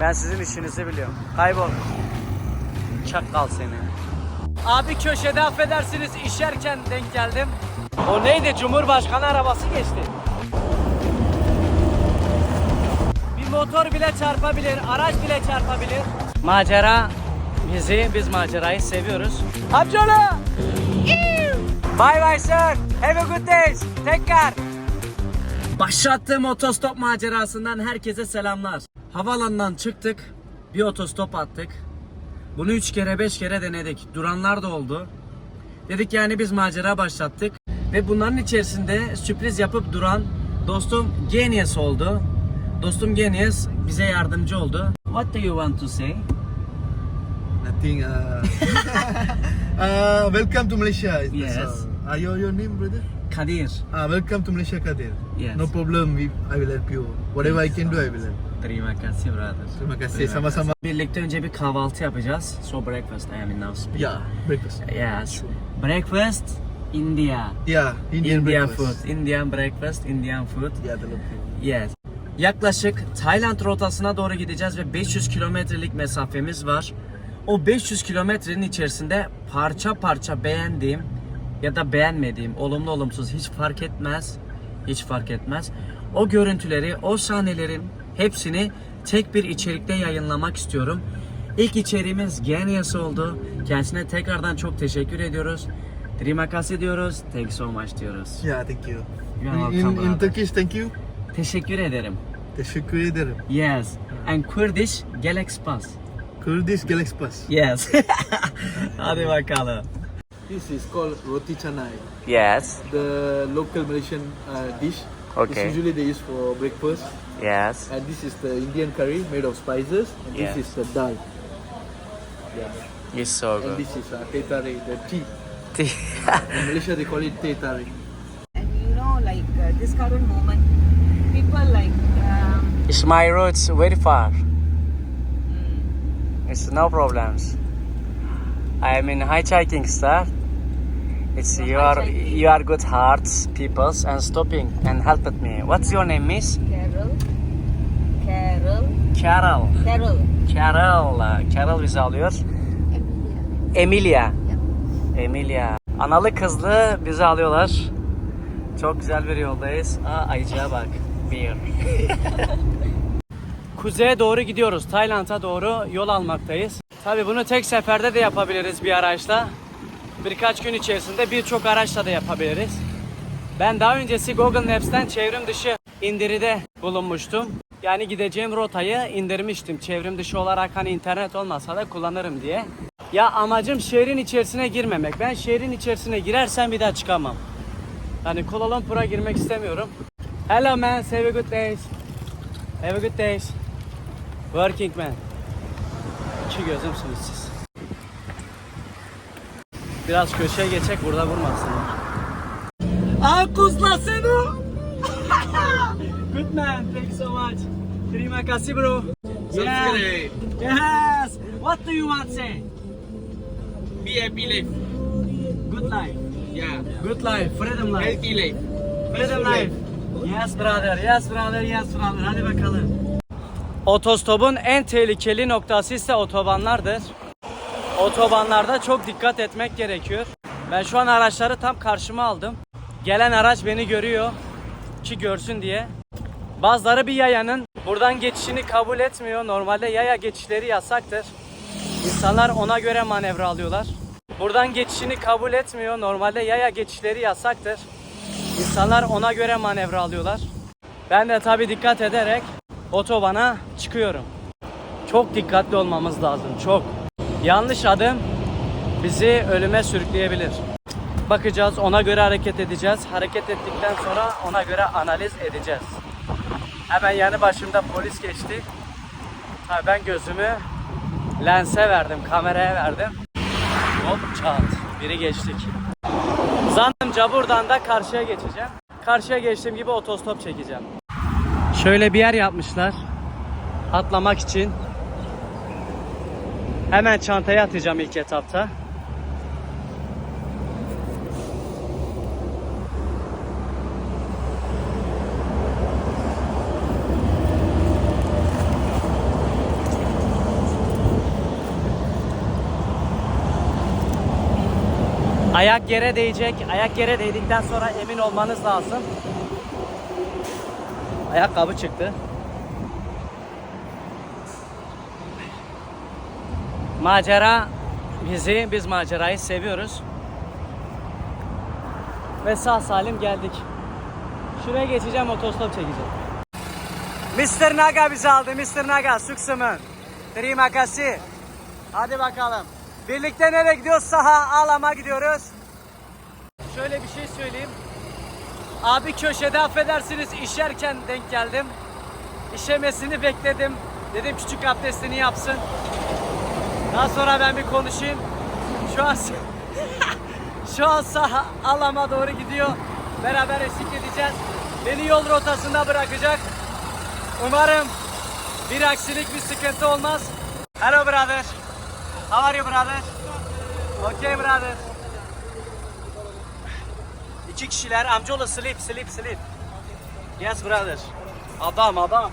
Ben sizin işinizi biliyorum. Kaybol. Çakal seni. Abi köşede affedersiniz işerken denk geldim. O neydi? Cumhurbaşkanı arabası geçti. Bir motor bile çarpabilir, araç bile çarpabilir. Macera bizi, biz macerayı seviyoruz. Amcaoğlu! Bye bye sir. Have a good day. Take care. Başlattığım otostop macerasından herkese selamlar. Havaalanından çıktık. Bir otostop attık. Bunu 3 kere 5 kere denedik. Duranlar da oldu. Dedik yani biz macera başlattık. Ve bunların içerisinde sürpriz yapıp duran dostum Genius oldu. Dostum Genius bize yardımcı oldu. What do you want to say? Nothing. Uh, uh, welcome to Malaysia. Yes. song. Uh, your your name, brother? Kadir. Uh, welcome to Malaysia, Kadir. Yes. No problem. We, I will help you. Whatever I can do, I will help. Terima kasih brother. Terima kasih. Sama-sama. Birlikte önce bir kahvaltı yapacağız. So breakfast I am in now speaking. Yeah, breakfast. Yes. Breakfast India. Yeah, Indian, Indian breakfast. food. Indian breakfast, Indian food. Yeah, the. Yes. Yaklaşık Tayland rotasına doğru gideceğiz ve 500 kilometrelik mesafemiz var. O 500 kilometrenin içerisinde parça parça beğendiğim ya da beğenmediğim, olumlu olumsuz hiç fark etmez. Hiç fark etmez. O görüntüleri, o sahnelerin hepsini tek bir içerikte yayınlamak istiyorum. İlk içeriğimiz Genius oldu. Kendisine tekrardan çok teşekkür ediyoruz. Terima kasih diyoruz. Thank you so much diyoruz. Yeah, thank you. In, in, in. Turkish, thank you. Teşekkür ederim. Teşekkür ederim. Yes. And Kurdish Galaxy Pass. Kurdish Galaxy Pass. Yes. Hadi bakalım. This is called roti canai. Yes. The local Malaysian uh, dish. Okay. It's usually they use for breakfast. Yes. And this is the Indian curry made of spices. And Yeah. this is the dal. Yeah. It's so And good. this is uh, teh tarik, the tea. In Malaysia they call it teh tarik. and you know like uh, this current moment people like um, it's my roots very far. It's no problems. I am in hitchhiking star. It's you are hitchhiking. you are good hearts, peoples, and stopping and helped me. What's your name, Miss? carol carol Carol. carol Carol. Bizi alıyor. Emilia. Emilia. Analı kızlı bizi alıyorlar. Çok güzel bir yoldayız. Aa ayıcığa bak. Bir. Kuzeye doğru gidiyoruz. Tayland'a doğru yol almaktayız. Tabi bunu tek seferde de yapabiliriz bir araçla. Birkaç gün içerisinde birçok araçla da yapabiliriz. Ben daha öncesi Google Maps'ten çevrim dışı indiride bulunmuştum. Yani gideceğim rotayı indirmiştim. Çevrim dışı olarak hani internet olmasa da kullanırım diye. Ya amacım şehrin içerisine girmemek. Ben şehrin içerisine girersem bir daha çıkamam. Yani Kuala Lumpur'a girmek istemiyorum. Hello man, have a good day. Have a good day. Working man. İki gözümsünüz siz. Biraz köşeye geçecek burada vurmasınlar. Aa kuzlasını. Good man, thank you so much. Terima kasih bro. Yeah. Yes. What do you want to say? Be happy life. Good life. Yeah. Good life. Freedom life. life. Freedom life. Yes brother. Yes brother. Yes brother. Hadi bakalım. Otostopun en tehlikeli noktası ise otobanlardır. Otobanlarda çok dikkat etmek gerekiyor. Ben şu an araçları tam karşıma aldım. Gelen araç beni görüyor ki görsün diye. Bazıları bir yayanın buradan geçişini kabul etmiyor. Normalde yaya geçişleri yasaktır. İnsanlar ona göre manevra alıyorlar. Buradan geçişini kabul etmiyor. Normalde yaya geçişleri yasaktır. İnsanlar ona göre manevra alıyorlar. Ben de tabi dikkat ederek otobana çıkıyorum. Çok dikkatli olmamız lazım. Çok. Yanlış adım bizi ölüme sürükleyebilir. Bakacağız, ona göre hareket edeceğiz. Hareket ettikten sonra ona göre analiz edeceğiz. Hemen yanı başımda polis geçti. Ha, ben gözümü lense verdim, kameraya verdim. Hop çat, biri geçtik. Zannımca buradan da karşıya geçeceğim. Karşıya geçtiğim gibi otostop çekeceğim. Şöyle bir yer yapmışlar. Atlamak için. Hemen çantaya atacağım ilk etapta. Ayak yere değecek. Ayak yere değdikten sonra emin olmanız lazım. Ayakkabı çıktı. Macera bizi, biz macerayı seviyoruz. Ve sağ salim geldik. Şuraya geçeceğim, otostop çekeceğim. Mr. Naga bizi aldı. Mr. Naga, Suksumun. Terima kasih. Hadi bakalım. Birlikte nereye gidiyoruz? Saha Alam'a gidiyoruz. Şöyle bir şey söyleyeyim. Abi köşede affedersiniz işerken denk geldim. İşemesini bekledim. Dedim küçük abdestini yapsın. Daha sonra ben bir konuşayım. Şu an şu an saha Alam'a doğru gidiyor. Beraber eşlik edeceğiz. Beni yol rotasında bırakacak. Umarım bir aksilik, bir sıkıntı olmaz. Hello brother. How are you brother? Okay brother. İki kişiler amcaoğlu sleep sleep sleep. Yes brother. Adam adam.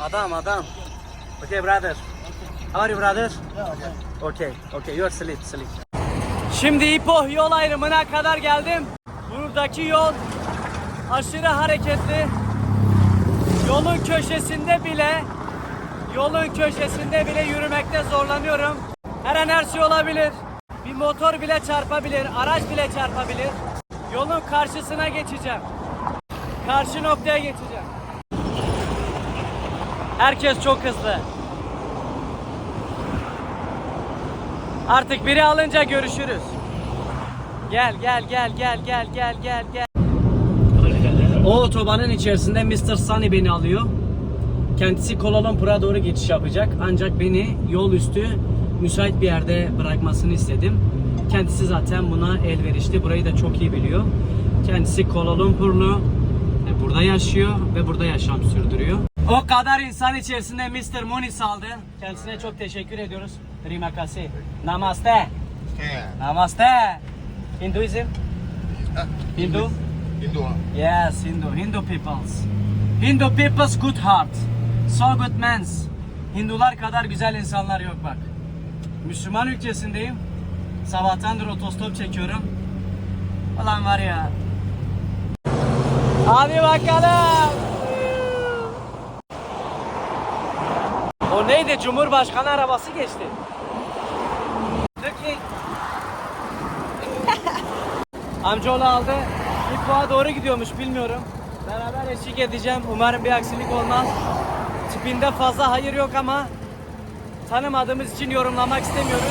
Adam adam. Okay brother. How are you brother? Okay. Okay you are sleep sleep. Şimdi İpoh yol ayrımına kadar geldim. Buradaki yol aşırı hareketli. Yolun köşesinde bile yolun köşesinde bile yürümekte zorlanıyorum. Her an her şey olabilir. Bir motor bile çarpabilir, araç bile çarpabilir. Yolun karşısına geçeceğim. Karşı noktaya geçeceğim. Herkes çok hızlı. Artık biri alınca görüşürüz. Gel gel gel gel gel gel gel gel. O otobanın içerisinde Mr. Sunny beni alıyor. Kendisi Kuala Lumpur'a doğru geçiş yapacak. Ancak beni yol üstü müsait bir yerde bırakmasını istedim. Kendisi zaten buna elverişli. Burayı da çok iyi biliyor. Kendisi Kuala Lumpurlu. e, Burada yaşıyor ve burada yaşam sürdürüyor. O kadar insan içerisinde Mr. Munis aldı. Kendisine çok teşekkür ediyoruz. Terima kasih. Namaste. Namaste. Hinduizm? Hindu? Hindu. Yes, Hindu. Hindu peoples. Hindu peoples good heart. So good mens. Hindular kadar güzel insanlar yok bak. Müslüman ülkesindeyim. Sabahtandır otostop çekiyorum. Ulan var ya. Hadi bakalım. O neydi? Cumhurbaşkanı arabası geçti. Looking. Amcaoğlu aldı. İpo'a doğru gidiyormuş bilmiyorum. Beraber eşlik edeceğim. Umarım bir aksilik olmaz. Tipinde fazla hayır yok ama tanımadığımız için yorumlamak istemiyoruz.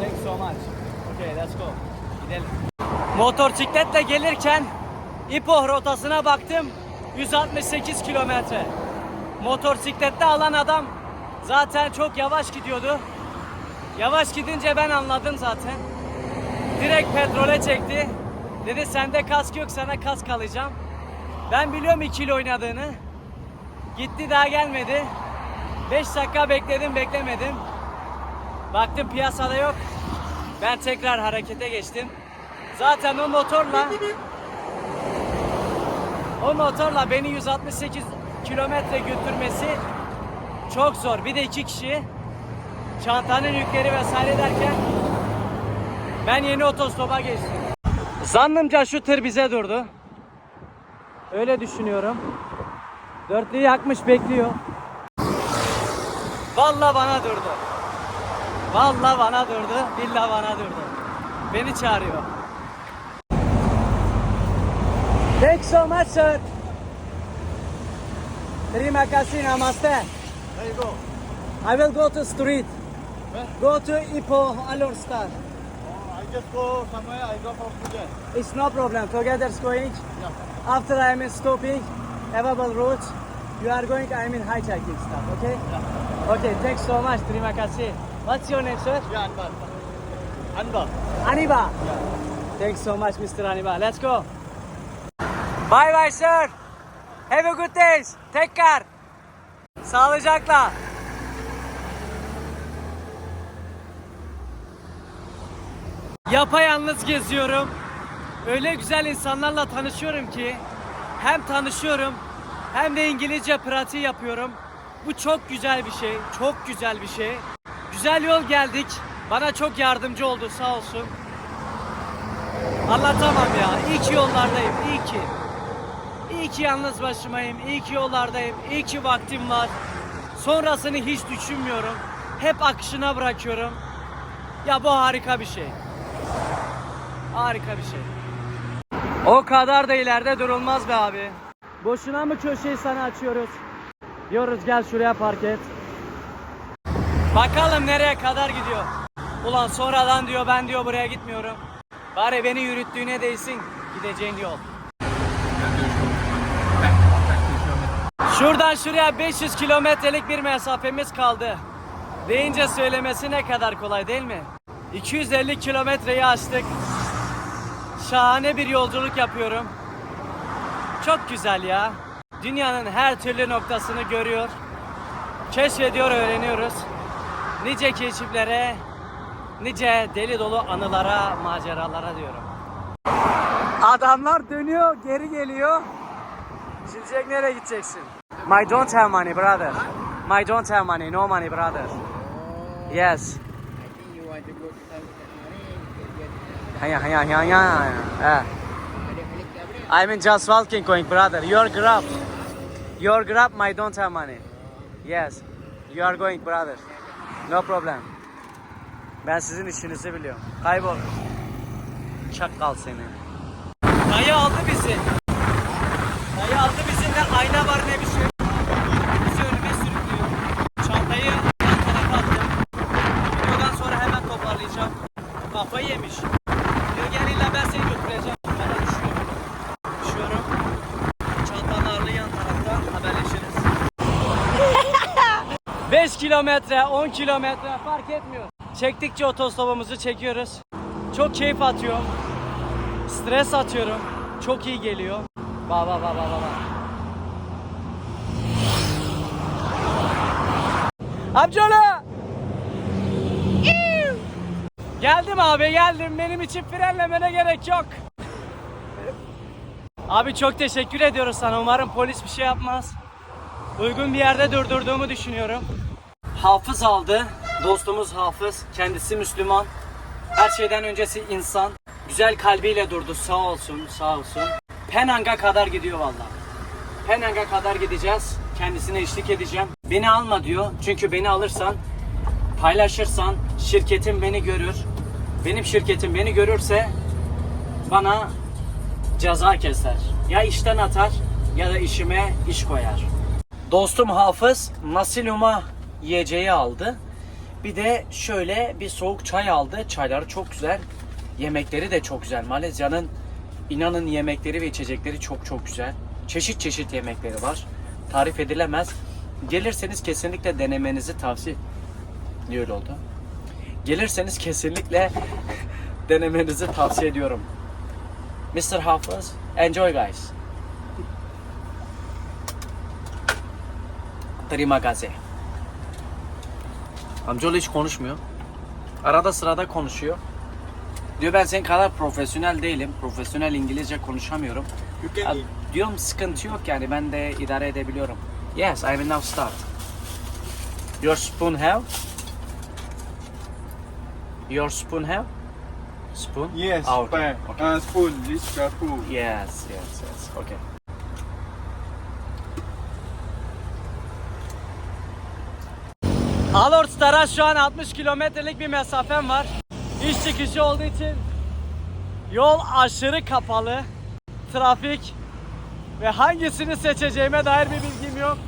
Thanks so much. Okay, let's go. Gidelim. Motorsikletle gelirken İpoh rotasına baktım. 168 kilometre. Motosiklette alan adam zaten çok yavaş gidiyordu. Yavaş gidince ben anladım zaten. Direkt petrole çekti. Dedi sende kask yok sana kask alacağım. Ben biliyorum ikili oynadığını. Gitti daha gelmedi. 5 dakika bekledim beklemedim. Baktım piyasada yok. Ben tekrar harekete geçtim. Zaten o motorla o motorla beni 168 kilometre götürmesi çok zor. Bir de iki kişi çantanın yükleri vesaire derken ben yeni otostopa geçtim. Zannımca şu tır bize durdu. Öyle düşünüyorum. Dörtlüyü yakmış bekliyor. Vallahi bana durdu. Vallahi bana durdu. Billahi bana durdu. Beni çağırıyor. Thanks so much sir. Terima kasih namaste. Where you go? I will go to street. Go to Ipoh Alor Star. Oh, I just go somewhere. I go from there. It's no problem. Together going. Yeah. After I am stopping, available route. You are going. I in hijack stuff. Okay. Okay. Thanks so much. Terima kasih. What's your name, sir? Yeah, Anbar. Anbar. Aniba. Thanks so much, Mr. Aniba. Let's go. Bye bye, sir. Have a good day. Take care. Sağlıcakla. Yapayalnız geziyorum. Öyle güzel insanlarla tanışıyorum ki hem tanışıyorum hem de İngilizce pratiği yapıyorum. Bu çok güzel bir şey. Çok güzel bir şey. Güzel yol geldik. Bana çok yardımcı oldu sağ olsun. Anlatamam ya. İyi ki yollardayım. iyi ki. İyi ki yalnız başımayım. iyi ki yollardayım. iyi ki vaktim var. Sonrasını hiç düşünmüyorum. Hep akışına bırakıyorum. Ya bu harika bir şey. Harika bir şey. O kadar da ileride durulmaz be abi. Boşuna mı köşeyi sana açıyoruz? Diyoruz gel şuraya park et. Bakalım nereye kadar gidiyor. Ulan sonradan diyor ben diyor buraya gitmiyorum. Bari beni yürüttüğüne değsin gideceğin yol. Şuradan şuraya 500 kilometrelik bir mesafemiz kaldı. Deyince söylemesi ne kadar kolay değil mi? 250 kilometreyi aştık. Şahane bir yolculuk yapıyorum. Çok güzel ya. Dünyanın her türlü noktasını görüyor. Keşfediyor, öğreniyoruz. Nice keşiflere, nice deli dolu anılara, maceralara diyorum. Adamlar dönüyor, geri geliyor. Şimdilik nereye gideceksin? My don't have money brother. My don't have money, no money brother. Yes. you want to go to Saudi Haya haya haya haya. Eh. I mean just walking going brother. Your grab. Your grab my don't have money. Yes. You are going brother. No problem. Ben sizin işinizi biliyorum. Kaybol. Çakal seni. Dayı aldı bizi. Dayı aldı bizim de ayna var ne bir şey. Kilometre, 10 kilometre fark etmiyor. Çektikçe otostopumuzu çekiyoruz. Çok keyif atıyorum. Stres atıyorum. Çok iyi geliyor. Ba ba ba ba ba ba. Geldim abi geldim. Benim için frenlemene gerek yok. Abi çok teşekkür ediyoruz sana. Umarım polis bir şey yapmaz. Uygun bir yerde durdurduğumu düşünüyorum. Hafız aldı. Dostumuz Hafız. Kendisi Müslüman. Her şeyden öncesi insan. Güzel kalbiyle durdu. Sağ olsun, sağ olsun. Penang'a kadar gidiyor vallahi. Penang'a kadar gideceğiz. Kendisine eşlik edeceğim. Beni alma diyor. Çünkü beni alırsan, paylaşırsan şirketim beni görür. Benim şirketim beni görürse bana ceza keser. Ya işten atar ya da işime iş koyar. Dostum Hafız Nasiluma yiyeceği aldı. Bir de şöyle bir soğuk çay aldı. Çayları çok güzel. Yemekleri de çok güzel. Malezya'nın inanın yemekleri ve içecekleri çok çok güzel. Çeşit çeşit yemekleri var. Tarif edilemez. Gelirseniz kesinlikle denemenizi tavsiye öyle oldu? Gelirseniz kesinlikle denemenizi tavsiye ediyorum. Mr. Hafız, enjoy guys. Terima kasih. Amcaoğlu hiç konuşmuyor. Arada sırada konuşuyor. Diyor ben senin kadar profesyonel değilim. Profesyonel İngilizce konuşamıyorum. Ya, diyorum sıkıntı yok yani ben de idare edebiliyorum. Yes, I will now start. Your spoon have? Your spoon have? Spoon? Yes, Ah, okay. okay. Uh, spoon, this careful. Yes, yes, yes. Okay. Alort'tara şu an 60 kilometrelik bir mesafem var. İş çıkışı olduğu için yol aşırı kapalı. Trafik ve hangisini seçeceğime dair bir bilgim yok.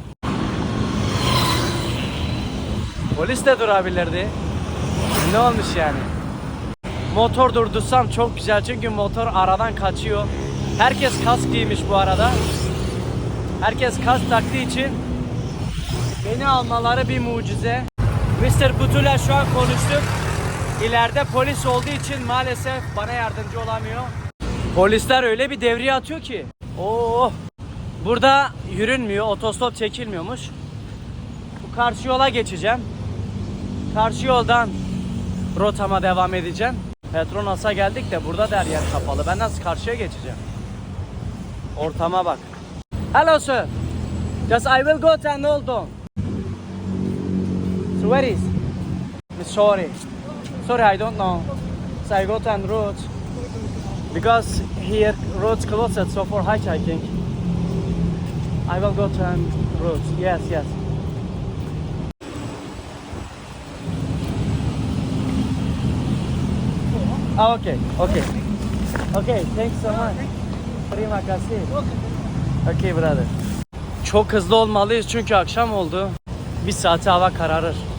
Polis de durabilirdi. Ne olmuş yani? Motor durdursam çok güzel çünkü motor aradan kaçıyor. Herkes kask giymiş bu arada. Herkes kask taktığı için beni almaları bir mucize. Mr. Kutu'yla şu an konuştuk. İleride polis olduğu için maalesef bana yardımcı olamıyor. Polisler öyle bir devriye atıyor ki. Oo. Burada yürünmüyor, otostop çekilmiyormuş. Bu karşı yola geçeceğim. Karşı yoldan rotama devam edeceğim. Petronas'a geldik de burada da her yer kapalı. Ben nasıl karşıya geçeceğim? Ortama bak. Hello sir. Just I will go to Noldon. So where is? Sorry. Sorry, I don't know. So I go to en route because here roads closed, so for hitchhiking, I will go to route. Yes, yes. Ah, okay, okay. Okay, thanks so much. Terima kasih. Okay, brother. Çok hızlı olmalıyız çünkü akşam oldu. Bir saate hava kararır.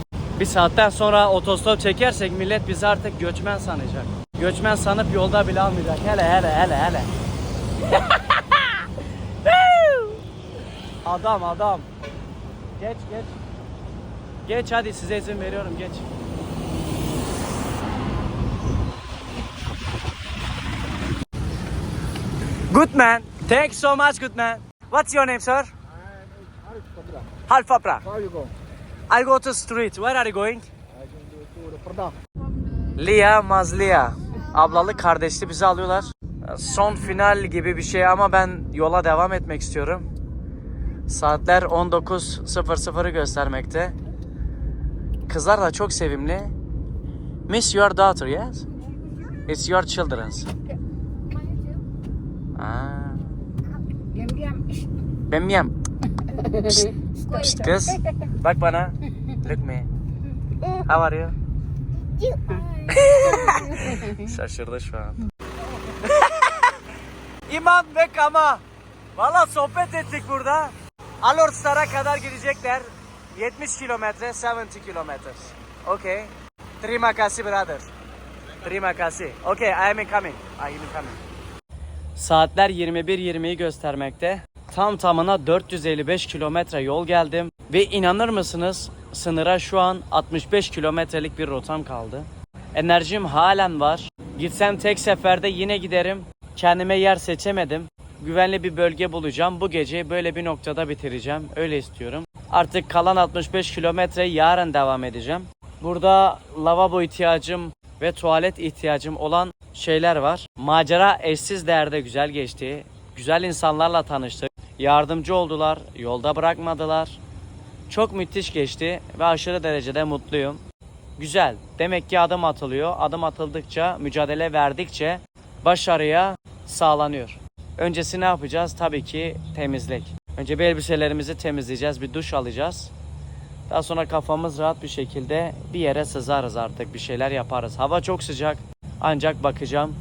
Bir saatten sonra otostop çekersek millet bizi artık göçmen sanacak. Göçmen sanıp yolda bile almayacak. Hele hele hele hele. adam adam. Geç geç. Geç hadi size izin veriyorum geç. Good man. Thanks so much good man. What's your name sir? Halfapra. How you go? I go to street. Where are you going? Lia Mazlia. Ablalı kardeşli bizi alıyorlar. Son final gibi bir şey ama ben yola devam etmek istiyorum. Saatler 19.00'ı göstermekte. Kızlar da çok sevimli. Miss your daughter, yes? It's your children's. Aa. Bem yem. Psst, psst, kız. Bak bana. Look me. How are you? Şaşırdı şu an. İman ve Kama. Valla sohbet ettik burada. Alortstar'a kadar gidecekler. 70 kilometre, 70 kilometre. Okay. Terima kasih brother. Terima kasih. Okay, I am coming. I am coming. Saatler 21.20'yi göstermekte. Tam tamına 455 kilometre yol geldim. Ve inanır mısınız sınıra şu an 65 kilometrelik bir rotam kaldı. Enerjim halen var. Gitsem tek seferde yine giderim. Kendime yer seçemedim. Güvenli bir bölge bulacağım. Bu geceyi böyle bir noktada bitireceğim. Öyle istiyorum. Artık kalan 65 kilometre yarın devam edeceğim. Burada lavabo ihtiyacım ve tuvalet ihtiyacım olan şeyler var. Macera eşsiz değerde güzel geçti. Güzel insanlarla tanıştık. Yardımcı oldular. Yolda bırakmadılar. Çok müthiş geçti ve aşırı derecede mutluyum. Güzel. Demek ki adım atılıyor. Adım atıldıkça, mücadele verdikçe başarıya sağlanıyor. Öncesi ne yapacağız? Tabii ki temizlik. Önce bir elbiselerimizi temizleyeceğiz, bir duş alacağız. Daha sonra kafamız rahat bir şekilde bir yere sızarız artık, bir şeyler yaparız. Hava çok sıcak ancak bakacağım,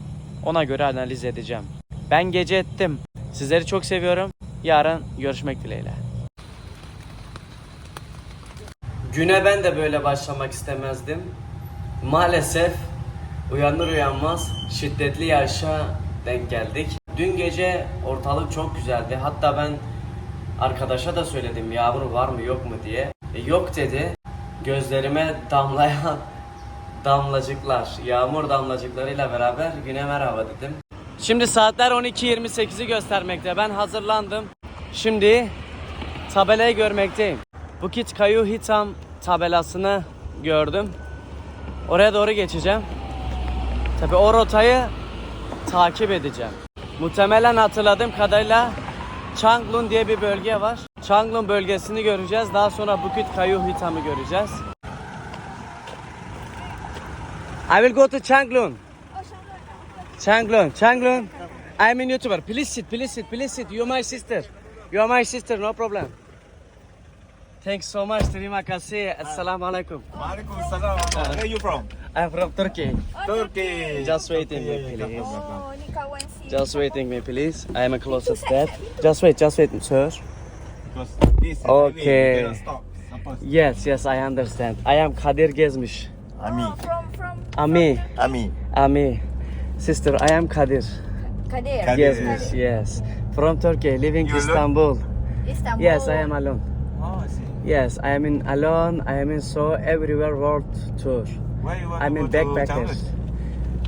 ona göre analiz edeceğim. Ben gece ettim. Sizleri çok seviyorum. Yarın görüşmek dileğiyle. Güne ben de böyle başlamak istemezdim. Maalesef uyanır uyanmaz şiddetli yağışa denk geldik. Dün gece ortalık çok güzeldi. Hatta ben arkadaşa da söyledim yağmur var mı yok mu diye. E, yok dedi. Gözlerime damlayan damlacıklar, yağmur damlacıklarıyla beraber güne merhaba dedim. Şimdi saatler 12.28'i göstermekte. Ben hazırlandım. Şimdi tabelayı görmekteyim. Bukit Kayu Hitam tabelasını gördüm. Oraya doğru geçeceğim. Tabi o rotayı takip edeceğim. Muhtemelen hatırladığım kadarıyla Changlun diye bir bölge var. Changlun bölgesini göreceğiz. Daha sonra Bukit Kayu Hitam'ı göreceğiz. I will go to Changlun. Changlun, Changlun. I'm a YouTuber. Please sit, please sit, please sit. You're my sister. You're my sister, no problem. Thanks so much. Terima kasih. Assalamu alaikum. Walaikum salam. Where are you from? I'm from Turkey. Turkey. Just waiting me, please. Oh. Just waiting me, please. I am a closest step. Just wait, just wait, sir. Because this is Okay. cannot stop. Yes, yes, I understand. I am Kadir Gezmiş. Ami. Oh, from from Ami, Ami. Ami. Sister, I am Kadir Kadir. Kadir. Gezmiş. Yes. From Turkey, living Istanbul. Istanbul. Yes, I am alone. Oh, I see. Yes, I am in alone. I am in so everywhere world tour. Where you want I'm to in go backpackers.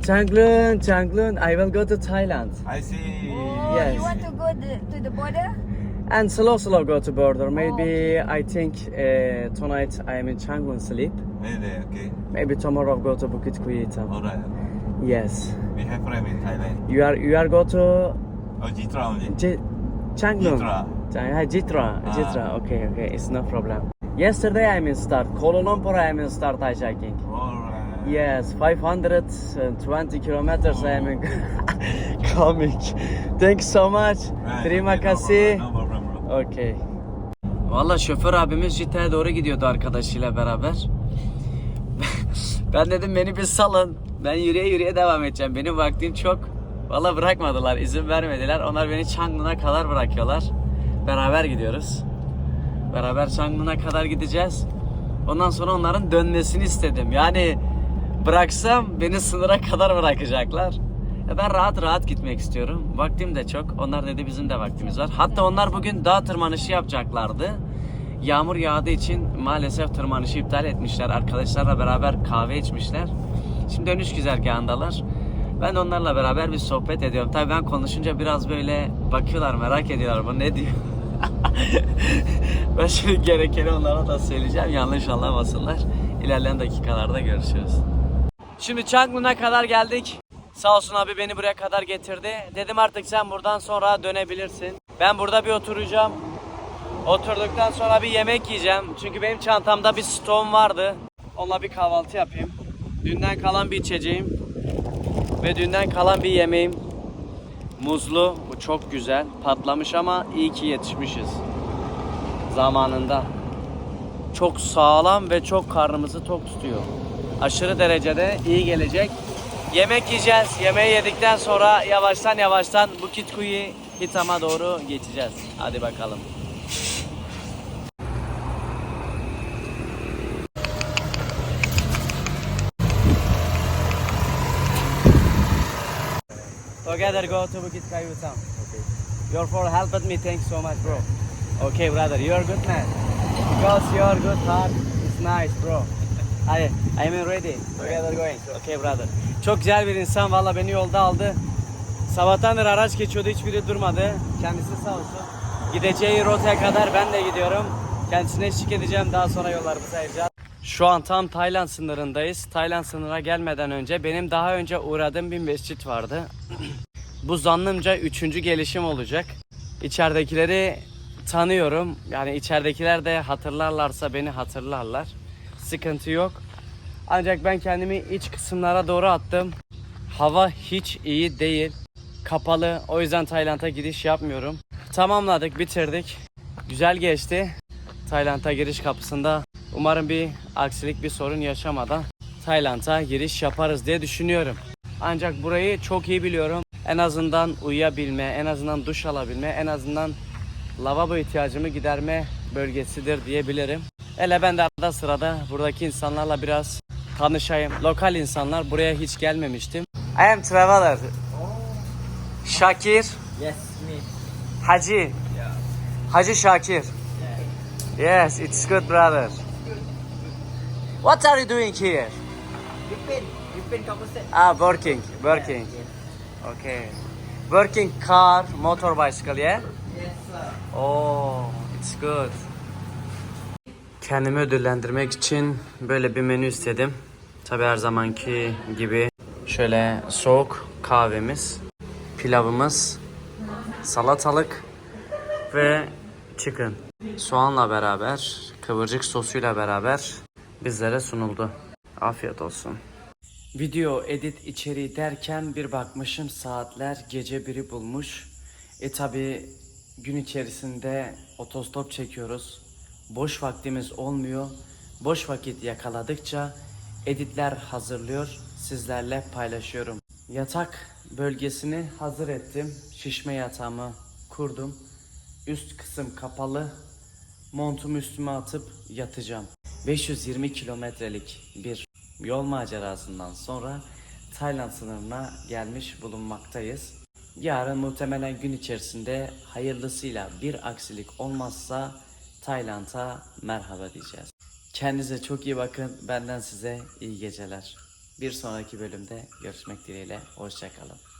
Changlun? Changlun. I will go to Thailand. I see. Oh, Yes. you want to go the, to the border? And slow, slow go to border. Maybe I think uh, tonight I am in Changlun sleep. Really? Okay. Maybe tomorrow go to Bukit Kuitam. Alright. Yes. We have friend in Thailand. You are you are go to Oh, Jitra only. J- Changlun. Jitra. Chang- hi, Jitra. Ah. Jitra. Okay, okay. It's no problem. Yesterday I'm in start. Kuala Lumpur I'm in start hiking. Alright. Yes, 520 kilometers I am in- coming. Thank you so much. Right, Terima okay, no kasih. problem, No problem, bro. Okay. Valla şoför abimiz Jite'ye doğru gidiyordu arkadaşıyla beraber. ben dedim beni bir salın. Ben yürüye yürüye devam edeceğim. Benim vaktim çok. Valla bırakmadılar, izin vermediler. Onlar beni Chang'un'a kadar bırakıyorlar. Beraber gidiyoruz. Beraber Chang'un'a kadar gideceğiz. Ondan sonra onların dönmesini istedim. Yani bıraksam beni sınıra kadar bırakacaklar. Ben rahat rahat gitmek istiyorum. Vaktim de çok. Onlar dedi bizim de vaktimiz var. Hatta onlar bugün dağ tırmanışı yapacaklardı. Yağmur yağdığı için maalesef tırmanışı iptal etmişler. Arkadaşlarla beraber kahve içmişler. Şimdi dönüş güzergahındalar. Ben de onlarla beraber bir sohbet ediyorum. Tabii ben konuşunca biraz böyle bakıyorlar, merak ediyorlar bu ne diyor. ben şimdi gerekeni onlara da söyleyeceğim. Yanlış anlamasınlar. İlerleyen dakikalarda görüşürüz. Şimdi Changmun'a kadar geldik. Sağ olsun abi beni buraya kadar getirdi. Dedim artık sen buradan sonra dönebilirsin. Ben burada bir oturacağım. Oturduktan sonra bir yemek yiyeceğim. Çünkü benim çantamda bir stone vardı. Onunla bir kahvaltı yapayım. Dünden kalan bir içeceğim. Ve dünden kalan bir yemeğim. Muzlu. Bu çok güzel. Patlamış ama iyi ki yetişmişiz. Zamanında. Çok sağlam ve çok karnımızı tok tutuyor. Aşırı derecede iyi gelecek. Yemek yiyeceğiz. Yemeği yedikten sonra yavaştan yavaştan Bukit Kuyu Hitam'a doğru geçeceğiz. Hadi bakalım. Together go to Bukit Kayu town. Okay. Your for helped me. Thanks so much, bro. Okay, brother. You're good man. Because your good heart is nice, bro. Hadi, I'm ready. Together going. Okay, brother. Çok güzel bir insan. Valla beni yolda aldı. Sabahtandır araç geçiyordu. Hiçbiri durmadı. Kendisi sağ olsun. Gideceği rotaya kadar ben de gidiyorum. Kendisine eşlik edeceğim. Daha sonra yollarımızı ayıracağız. Şu an tam Tayland sınırındayız. Tayland sınırına gelmeden önce benim daha önce uğradığım bir mescit vardı. Bu zannımca üçüncü gelişim olacak. İçeridekileri tanıyorum. Yani içeridekiler de hatırlarlarsa beni hatırlarlar. Sıkıntı yok. Ancak ben kendimi iç kısımlara doğru attım. Hava hiç iyi değil. Kapalı. O yüzden Tayland'a gidiş yapmıyorum. Tamamladık, bitirdik. Güzel geçti. Tayland'a giriş kapısında umarım bir aksilik, bir sorun yaşamadan Tayland'a giriş yaparız diye düşünüyorum. Ancak burayı çok iyi biliyorum. En azından uyuyabilme, en azından duş alabilme, en azından lavabo ihtiyacımı giderme bölgesidir diyebilirim. Hele ben de arada sırada buradaki insanlarla biraz tanışayım. Lokal insanlar buraya hiç gelmemiştim. I am traveler. Şakir. Yes, me. Hacı. Hacı Şakir. Yes, it's good brother. What are you doing here? Ipin, Ipin Kapuset. Ah, working, working. Okay. Working car, motor bicycle, yeah? Yes, sir. Oh, it's good. Kendimi ödüllendirmek için böyle bir menü istedim. Tabi her zamanki gibi şöyle soğuk kahvemiz, pilavımız, salatalık ve chicken. Soğanla beraber, kıvırcık sosuyla beraber bizlere sunuldu. Afiyet olsun. Video edit içeriği derken bir bakmışım saatler gece biri bulmuş. E tabi gün içerisinde otostop çekiyoruz. Boş vaktimiz olmuyor. Boş vakit yakaladıkça editler hazırlıyor, sizlerle paylaşıyorum. Yatak bölgesini hazır ettim. Şişme yatağımı kurdum. Üst kısım kapalı. Montumu üstüme atıp yatacağım. 520 kilometrelik bir yol macerasından sonra Tayland sınırına gelmiş bulunmaktayız. Yarın muhtemelen gün içerisinde hayırlısıyla bir aksilik olmazsa Tayland'a merhaba diyeceğiz. Kendinize çok iyi bakın. Benden size iyi geceler. Bir sonraki bölümde görüşmek dileğiyle. Hoşçakalın.